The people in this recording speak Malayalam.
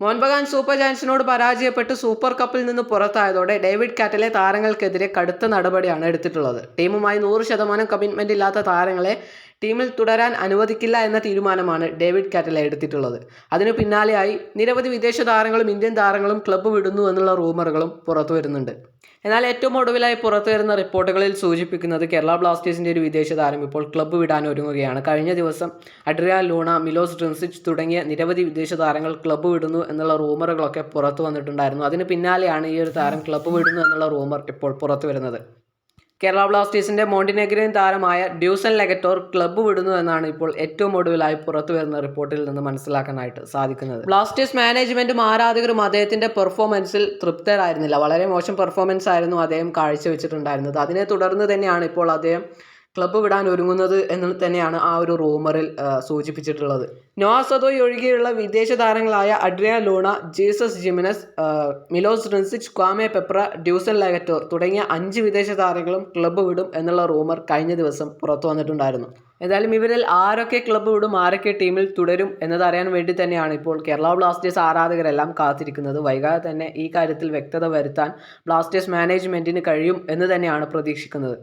മോഹൻ ബഗാൻ സൂപ്പർ ജയൻസിനോട് പരാജയപ്പെട്ട് സൂപ്പർ കപ്പിൽ നിന്ന് പുറത്തായതോടെ ഡേവിഡ് കാറ്റലെ താരങ്ങൾക്കെതിരെ കടുത്ത നടപടിയാണ് എടുത്തിട്ടുള്ളത്. ടീമുമായി നൂറ് ശതമാനം കമ്മിറ്റ്മെന്റ് ഇല്ലാത്ത താരങ്ങളെ ടീമിൽ തുടരാൻ അനുവദിക്കില്ല എന്ന തീരുമാനമാണ് ഡേവിഡ് കാറ്റൽ എടുത്തിട്ടുള്ളത്. അതിനു പിന്നാലെയായി നിരവധി വിദേശ താരങ്ങളും ഇന്ത്യൻ താരങ്ങളും ക്ലബ്ബ് വിടുന്നു എന്നുള്ള റൂമറുകളും പുറത്തു വരുന്നുണ്ട്. എന്നാൽ ഏറ്റവും ഒടുവിലായി പുറത്തു വരുന്ന റിപ്പോർട്ടുകളിൽ സൂചിപ്പിക്കുന്നത് കേരള ബ്ലാസ്റ്റേഴ്സിന്റെ ഒരു വിദേശ താരം ഇപ്പോൾ ക്ലബ്ബ് വിടാൻ ഒരുങ്ങുകയാണ്. കഴിഞ്ഞ ദിവസം അഡ്രിയ ലൂണ മിലോസ് ഡ്രിൻസിച്ച് തുടങ്ങിയ നിരവധി വിദേശ താരങ്ങൾ ക്ലബ്ബ് വിടുന്നു എന്നുള്ള റൂമറുകളൊക്കെ പുറത്തു വന്നിട്ടുണ്ടായിരുന്നു. അതിന് പിന്നാലെയാണ് ഈ ഒരു താരം ക്ലബ്ബ് വിടുന്നു എന്നുള്ള റൂമർ ഇപ്പോൾ പുറത്തു വരുന്നത്. കേരള ബ്ലാസ്റ്റേഴ്സിന്റെ മോണ്ടിനെഗ്രിയൻ താരമായ ഡ്യൂസൻ ലെഗറ്റോർ ക്ലബ്ബ് വിടുന്നു എന്നാണ് ഇപ്പോൾ ഏറ്റവും ഒടുവിലായി പുറത്തു വരുന്ന റിപ്പോർട്ടിൽ നിന്ന് മനസ്സിലാക്കാനായിട്ട് സാധിക്കുന്നത്. ബ്ലാസ്റ്റേഴ്സ് മാനേജ്മെന്റും ആരാധകരും അദ്ദേഹത്തിന്റെ പെർഫോമൻസിൽ തൃപ്തരായിരുന്നില്ല. വളരെ മോശം പെർഫോമൻസ് ആയിരുന്നു അദ്ദേഹം കാഴ്ചവെച്ചിട്ടുണ്ടായിരുന്നത്. അതിനെ തുടർന്ന് തന്നെയാണ് ഇപ്പോൾ അദ്ദേഹം ക്ലബ്ബ് വിടാൻ ഒരുങ്ങുന്നത് എന്ന് തന്നെയാണ് ആ ഒരു റൂമറിൽ സൂചിപ്പിച്ചിട്ടുള്ളത്. നോസദോയ് ഒഴികെയുള്ള വിദേശ താരങ്ങളായ Adrian Luna Jesus Jimenez Milos Drincic Kwame Peprah Dusan Lagator തുടങ്ങിയ അഞ്ച് വിദേശ താരങ്ങളും ക്ലബ്ബ് വിടും എന്നുള്ള റൂമർ കഴിഞ്ഞ ദിവസം പുറത്തു വന്നിട്ടുണ്ടായിരുന്നു. എന്തായാലും ഇവരിൽ ആരൊക്കെ ക്ലബ്ബ് വിടും ആരൊക്കെ ടീമിൽ തുടരും എന്നത് അറിയാൻ വേണ്ടി തന്നെയാണ് ഇപ്പോൾ കേരള ബ്ലാസ്റ്റേഴ്സ് ആരാധകരെല്ലാം കാത്തിരിക്കുന്നത്. വൈകാതെ തന്നെ ഈ കാര്യത്തിൽ വ്യക്തത വരുത്താൻ ബ്ലാസ്റ്റേഴ്സ് മാനേജ്മെന്റിന് കഴിയും എന്ന് തന്നെയാണ് പ്രതീക്ഷിക്കുന്നത്.